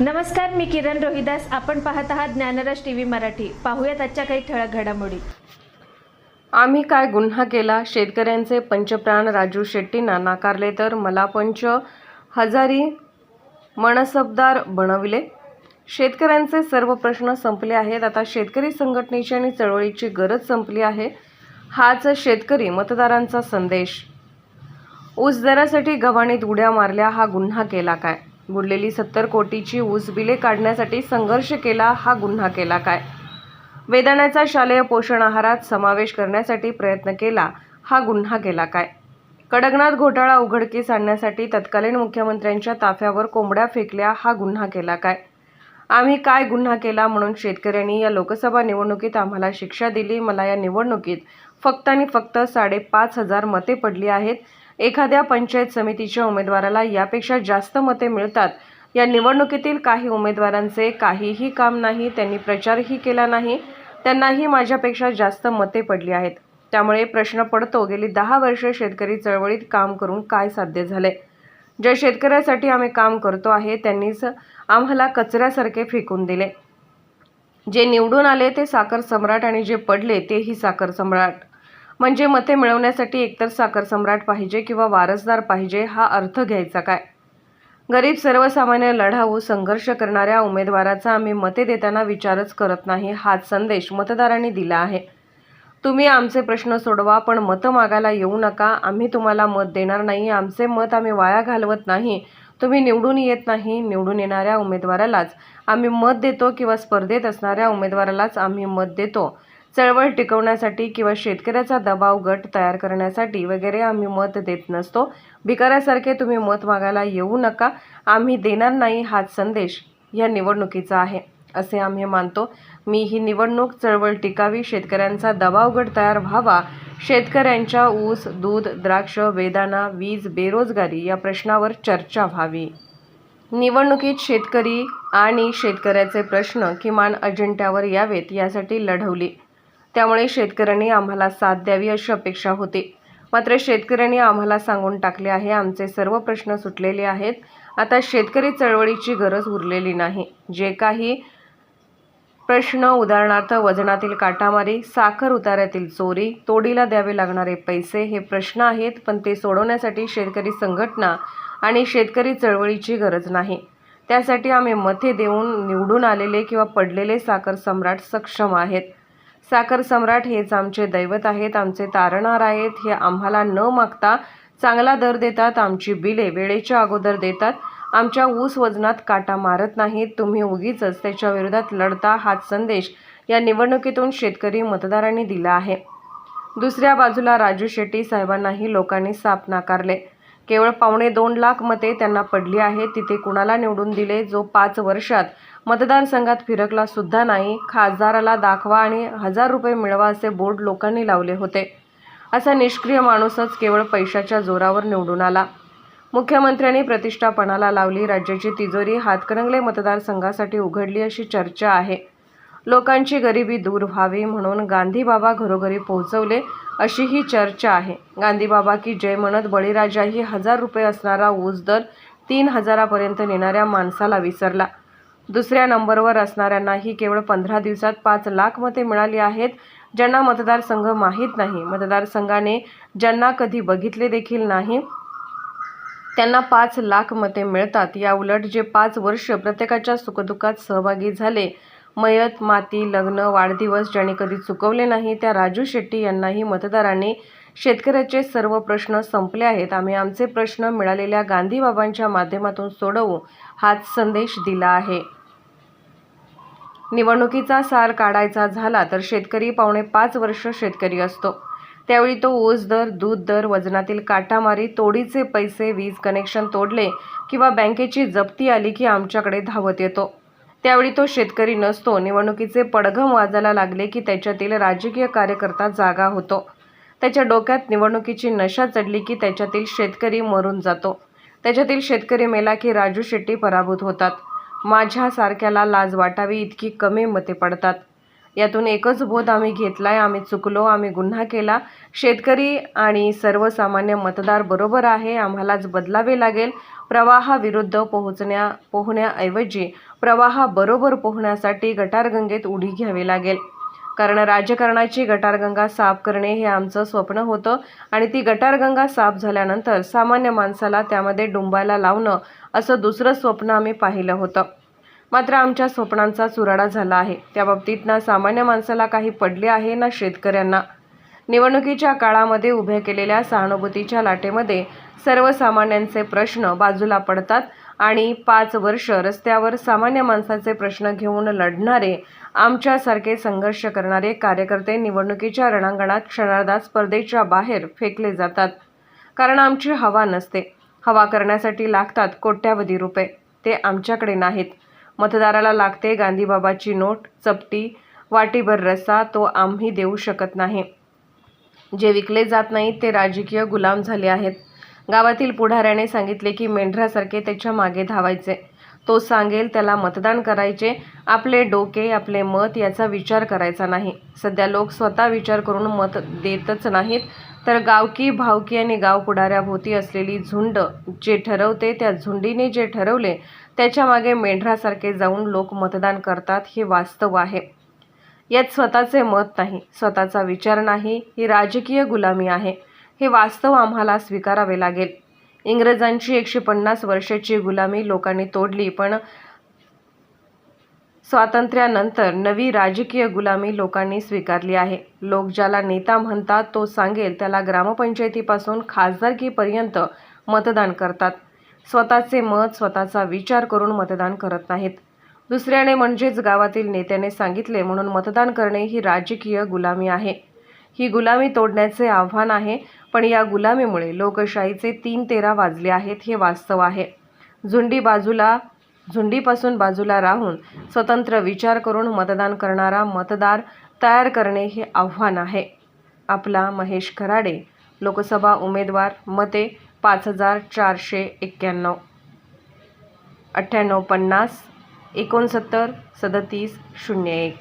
नमस्कार मी किरण रोहिदास. आपण पाहत आहात ज्ञानराज टी व्ही मराठी. पाहूयात आजच्या काही ठळक घडामोडी. आम्ही काय गुन्हा केला? शेतकऱ्यांचे पंचप्राण राजू शेट्टींना नाकारले तर मला पंच हजारी मनसबदार बनविले. शेतकऱ्यांचे सर्व प्रश्न संपले आहेत. आता शेतकरी संघटनेची आणि चळवळीची गरज संपली आहे. हाच शेतकरी मतदारांचा संदेश. ऊस दरासाठी गव्हाणीत उड्या मारल्या. हा गुन्हा केला काय? बुडलेली सत्तर कोटीची ऊस बिले काढण्यासाठी संघर्ष केला हा गुन्हा केला काय? वेदाण्याचा शालेय पोषण आहारात समावेश करण्यासाठी प्रयत्न केला हा गुन्हा केला काय? कडकनाथ घोटाळा उघडकीस आणण्यासाठी तत्कालीन मुख्यमंत्र्यांच्या ताफ्यावर कोंबड्या फेकल्या हा गुन्हा केला काय? आम्ही काय गुन्हा केला म्हणून शेतकऱ्यांनी या लोकसभा निवडणुकीत आम्हाला शिक्षा दिली मला या निवडणुकीत फक्त आणि फक्त साडेपाच हजार मते पडली आहेत एखाद्या पंचायत समितीच्या उमेदवाराला यापेक्षा जास्त मते मिळतात. या निवडणुकीतील काही उमेदवारांचे काहीही काम नाही त्यांनी प्रचारही केला नाही त्यांनाही माझ्यापेक्षा जास्त मते पडली आहेत. त्यामुळे प्रश्न पडतो गेली दहा वर्षे शेतकरी चळवळीत काम करून काय साध्य झाले ज्या शेतकऱ्यासाठी आम्ही काम करतो आहे त्यांनीच आम्हाला कचऱ्यासारखे फेकून दिले. जे निवडून आले ते साखर सम्राट आणि जे पडले तेही साखर सम्राट. म्हणजे मते मिळवण्यासाठी एकतर साखर सम्राट पाहिजे किंवा वारसदार पाहिजे हा अर्थ घ्यायचा काय? गरीब सर्वसामान्य लढाऊ संघर्ष करणाऱ्या उमेदवाराचा आम्ही मते देताना विचारच करत नाही हाच संदेश मतदारांनी दिला आहे. तुम्ही आमचे प्रश्न सोडवा पण मतं मागायला येऊ नका. आम्ही तुम्हाला मत देणार नाही आमचे मत आम्ही वाया घालवत नाही. तुम्ही निवडून येत नाही निवडून येणाऱ्या उमेदवारालाच. आम्ही मत देतो किंवा स्पर्धेत असणाऱ्या उमेदवारालाच आम्ही मत देतो. चळवळ टिकवण्यासाठी किंवा शेतकऱ्याचा दबाव गट तयार करण्यासाठी वगैरे आम्ही मत देत नसतो. भिकाऱ्यासारखे तुम्ही मत मागायला येऊ नका. आम्ही देणार नाही हाच संदेश या निवडणुकीचा आहे असे आम्ही मानतो. मी ही निवडणूक चळवळ टिकावी शेतकऱ्यांचा दबाव गट तयार व्हावा. शेतकऱ्यांच्या ऊस दूध द्राक्ष वेदाना वीज बेरोजगारी या प्रश्नावर चर्चा व्हावी. निवडणुकीत शेतकरी आणि शेतकऱ्याचे प्रश्न किमान अजेंड्यावर यावेत यासाठी लढवली. त्यामुळे शेतकऱ्यांनी आम्हाला साथ द्यावी अशी अपेक्षा होती. मात्र शेतकऱ्यांनी आम्हाला सांगून टाकले आहे आमचे सर्व प्रश्न सुटलेले आहेत. आता शेतकरी चळवळीची गरज उरलेली नाही. जे काही प्रश्न उदाहरणार्थ वजनातील काटामारी साखर उतार्यातील चोरी तोडीला द्यावे लागणारे पैसे हे प्रश्न आहेत पण ते सोडवण्यासाठी शेतकरी संघटना आणि शेतकरी चळवळीची गरज नाही. त्यासाठी आम्ही मते देऊन निवडून आलेले किंवा पडलेले साखर सम्राट सक्षम आहेत. साखर सम्राट हेच आमचे दैवत आहेत आमचे तारणार आहेत हे आम्हाला न मागता चांगला दर देतात आमची बिले वेळेच्या अगोदर देतात. आमच्या ऊस वजनात काटा मारत नाहीत तुम्ही उगीच त्याच्या विरोधात लढता हाच संदेश या निवडणुकीतून शेतकरी मतदारांनी दिला आहे. दुसऱ्या बाजूला राजू शेट्टी साहेबांनाही लोकांनी साप नाकारले. केवळ पावणे दोन लाख मते त्यांना पडली आहेत तिथे कुणाला निवडून दिले? जो पाच वर्षात मतदारसंघात फिरकला सुद्धा नाही. खासदाराला दाखवा आणि हजार रुपये मिळवा असे बोर्ड लोकांनी लावले होते. असा निष्क्रिय माणूसच केवळ पैशाच्या जोरावर निवडून आला. मुख्यमंत्र्यांनी प्रतिष्ठापणाला लावली. राज्याची तिजोरी हातकणंगले मतदारसंघासाठी उघडली अशी चर्चा आहे. लोकांची गरिबी दूर व्हावी म्हणून गांधीबाबा घरोघरी पोहोचवले अशी ही चर्चा आहे. गांधीबाबा की जय म्हणत बळीराजाही हजार रुपये असणारा ऊस दर तीन हजारापर्यंत नेणाऱ्या माणसाला विसरला. दुसऱ्या नंबरवर असणाऱ्यांनाही केवळ पंधरा दिवसात पाच लाख मते मिळाली आहेत ज्यांना मतदारसंघ माहीत नाही. मतदारसंघाने ज्यांना कधी बघितले देखील नाही त्यांना पाच लाख मते मिळतात. या उलट जे पाच वर्ष प्रत्येकाच्या सुखदुःखात सहभागी झाले मयत माती लग्न वाढदिवस ज्यांनी कधी चुकवले नाही त्या राजू शेट्टी यांनाही मतदारांनी शेतकऱ्याचे सर्व प्रश्न संपले आहेत. आम्ही आमचे प्रश्न मिळालेल्या गांधीबाबांच्या माध्यमातून सोडवू हाच संदेश दिला आहे. निवडणुकीचा सार काढायचा झाला तर शेतकरी पावणे पाच वर्ष शेतकरी असतो. त्यावेळी तो ऊस दर दूध दर वजनातील काटामारी तोडीचे पैसे वीज कनेक्शन तोडले किंवा बँकेची जप्ती आली की आमच्याकडे धावत येतो. त्यावेळी तो शेतकरी नसतो. निवडणुकीचे पडघम वाजायला लागले की त्याच्यातील राजकीय कार्यकर्ता जागा होतो. त्याच्या डोक्यात निवडणुकीची नशा चढली की त्याच्यातील शेतकरी मरून जातो. त्याच्यातील शेतकरी मेला की राजू शेट्टी पराभूत होतात. माझ्यासारख्याला लाज वाटावी इतकी कमी मते पडतात. यातून एकच बोध आम्ही घेतला आहे आम्ही चुकलो आम्ही गुन्हा केला. शेतकरी आणि सर्वसामान्य मतदार बरोबर आहे आम्हालाच बदलावे लागेल. प्रवाहाविरुद्ध पोहोचण्या पोहण्याऐवजी प्रवाहाबरोबर पोहण्यासाठी गटारगंगेत उडी घ्यावी लागेल. कारण राजकारणाची गटारगंगा साफ करणे हे आमचं स्वप्न होतं आणि ती गटारगंगा साफ झाल्यानंतर सामान्य माणसाला त्यामध्ये डुंबायला लावणं असं दुसरं स्वप्न आम्ही पाहिलं होतं. मात्र आमच्या स्वप्नांचा चुराडा झाला आहे. त्या बाबतीत ना सामान्य माणसाला काही पडले आहे ना शेतकऱ्यांना? निवडणुकीच्या काळामध्ये उभ्या केलेल्या सहानुभूतीच्या लाटेमध्ये सर्वसामान्यांचे प्रश्न बाजूला पडतात आणि पाच वर्ष रस्त्यावर सामान्य माणसाचे प्रश्न घेऊन लढणारे आमच्यासारखे संघर्ष करणारे कार्यकर्ते निवडणुकीच्या रणांगणात क्षणार्धात स्पर्धेच्या बाहेर फेकले जातात. कारण आमची हवा नसते. हवा करण्यासाठी लागतात कोट्यावधी रुपये. ते आमच्याकडे नाहीत. मतदाराला लागते गांधीबाबाची नोट चपटी वाटीभर रस्सा तो आम्ही देऊ शकत नाही. जे विकले जात नाहीत ते राजकीय गुलाम झाले आहेत. गावातील पुढाऱ्याने सांगितले की मेंढरासारखे त्याच्यामागे धावायचे. तो सांगेल त्याला मतदान करायचे आपले डोके आपले मत याचा विचार करायचा नाही. सध्या लोक स्वतः विचार करून मत देतच नाहीत. तर गावकी भावकी आणि गाव पुढाऱ्याभोवती असलेली झुंड जे ठरवते त्या झुंडीने जे ठरवले त्याच्यामागे मेंढरासारखे जाऊन लोक मतदान करतात हे वास्तव आहे. यात स्वतःचे मत नाही स्वतःचा विचार नाही ही राजकीय गुलामी आहे. हे वास्तव आम्हाला स्वीकारावे लागेल. इंग्रजांची एकशे पन्नास वर्षाची गुलामी लोकांनी तोडली पण स्वातंत्र्यानंतर नवी राजकीय गुलामी लोकांनी स्वीकारली आहे. लोक ज्याला नेता म्हणतात तो सांगेल त्याला ग्रामपंचायतीपासून खासदारकीपर्यंत मतदान करतात. स्वतःचे मत स्वतःचा विचार करून मतदान करत नाहीत. दुसऱ्याने म्हणजेच गावातील नेत्याने सांगितले म्हणून मतदान करणे ही राजकीय गुलामी आहे. ही गुलामी तोडण्याचे आव्हान आहे पण या गुलामीमुळे लोकशाहीचे तीन तेरा वाजले आहेत हे वास्तव आहे. झुंडी बाजूला झुंडीपासून बाजूला राहून स्वतंत्र विचार करून मतदान करणारा मतदार तयार करणे हे आव्हान आहे. आपला महेश खराडे लोकसभा उमेदवार मते पाच हजार चारशे एक्क्याण्णव. अठ्ठ्याण्णव पन्नास एकोणसत्तर सदतीस शून्य एक.